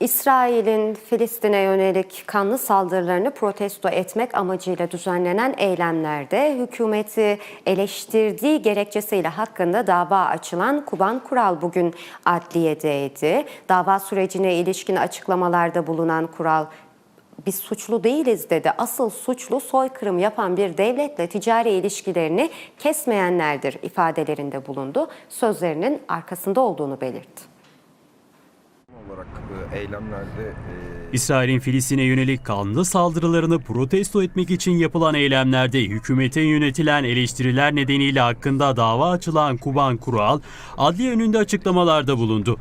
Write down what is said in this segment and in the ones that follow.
İsrail'in Filistin'e yönelik kanlı saldırılarını protesto etmek amacıyla düzenlenen eylemlerde hükümeti eleştirdiği gerekçesiyle hakkında dava açılan Kuban Kural bugün adliyedeydi. Dava sürecine ilişkin açıklamalarda bulunan Kural biz suçlu değiliz dedi. Asıl suçlu soykırım yapan bir devletle ticari ilişkilerini kesmeyenlerdir ifadelerinde bulundu. Sözlerinin arkasında olduğunu belirtti. Olarak e, eylemlerde e, İsrail'in Filistin'e yönelik kanlı saldırılarını protesto etmek için yapılan eylemlerde hükümete yönetilen eleştiriler nedeniyle hakkında dava açılan Kuban Kural, adliye önünde açıklamalarda bulundu.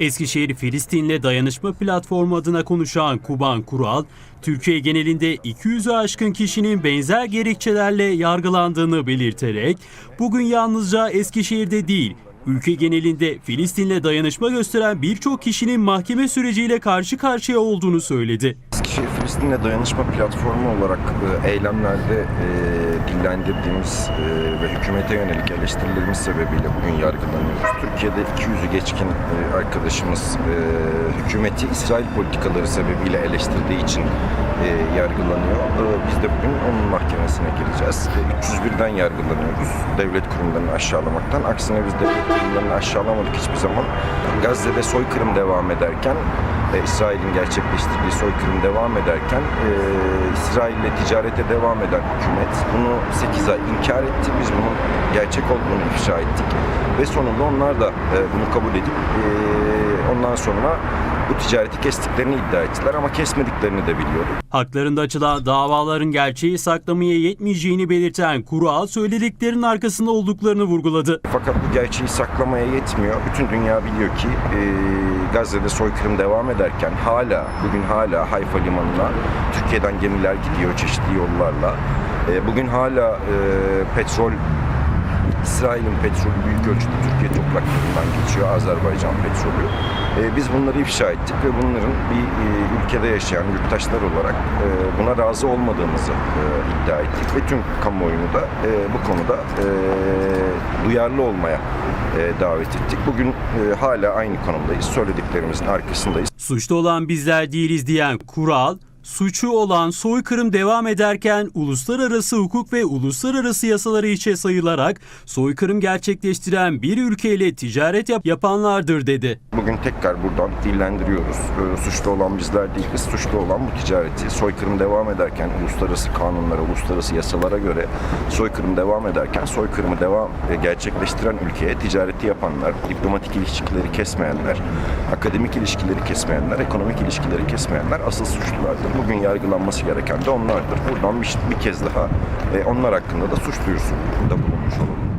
Eskişehir Filistin'le dayanışma platformu adına konuşan Kuban Kural, Türkiye genelinde 200'ü aşkın kişinin benzer gerekçelerle yargılandığını belirterek, bugün yalnızca Eskişehir'de değil, ülke genelinde Filistin'le dayanışma gösteren birçok kişinin mahkeme süreciyle karşı karşıya olduğunu söyledi. Filistin'le dayanışma platformu olarak e, eylemlerde e, dillendirdiğimiz e, ve hükümete yönelik eleştirilerimiz sebebiyle bugün yargılanıyoruz. Türkiye'de 200'ü geçkin e, arkadaşımız e, hükümeti İsrail politikaları sebebiyle eleştirdiği için e, yargılanıyor. E, biz de bugün onun mahkemesine gireceğiz. E, 301'den yargılanıyoruz devlet kurumlarını aşağılamaktan. Aksine biz devlet kurumlarını aşağılamadık hiçbir zaman. Gazze'de soykırım devam ederken e, İsrail'in gerçekleştirdiği soykırım devam ederken e, İsrail'le ticarete devam eden hükümet bunu 8 ay inkar etti. Biz bunun gerçek olduğunu ifşa ettik. Ve sonunda onlar da e, bunu kabul edip e, ondan sonra bu ticareti kestiklerini iddia ettiler ama kesmediklerini de biliyorduk. Haklarında açılan davaların gerçeği saklamaya yetmeyeceğini belirten Kural, söylediklerinin arkasında olduklarını vurguladı. Fakat bu gerçeği saklamaya yetmiyor. Bütün dünya biliyor ki e, Gazze'de soykırım devam ederken hala, bugün hala Hayfa limanına Türkiye'den gemiler gidiyor çeşitli yollarla. E, bugün hala e, petrol İsrail'in petrolü büyük ölçüde Türkiye topraklarından geçiyor, Azerbaycan petrolü. E, biz bunları ifşa ettik ve bunların bir e, ülkede yaşayan yurttaşlar olarak e, buna razı olmadığımızı e, iddia ettik ve tüm kamuoyunu da e, bu konuda e, duyarlı olmaya e, davet ettik. Bugün e, hala aynı konumdayız, söylediklerimizin arkasındayız. Suçlu olan bizler değiliz diyen Kural, suçu olan soykırım devam ederken uluslararası hukuk ve uluslararası yasaları içe sayılarak soykırım gerçekleştiren bir ülkeyle ticaret yap- yapanlardır dedi. Bugün tekrar buradan dillendiriyoruz. Ee, suçlu olan bizler değiliz. Suçlu olan bu ticareti. Soykırım devam ederken uluslararası kanunlara, uluslararası yasalara göre soykırım devam ederken soykırımı devam e, gerçekleştiren ülkeye ticareti yapanlar, diplomatik ilişkileri kesmeyenler, akademik ilişkileri kesmeyenler, ekonomik ilişkileri kesmeyenler asıl suçlulardır. Bugün yargılanması gereken de onlardır. Buradan bir, bir kez daha e, onlar hakkında da suç duyurusunda bulunmuş olalım.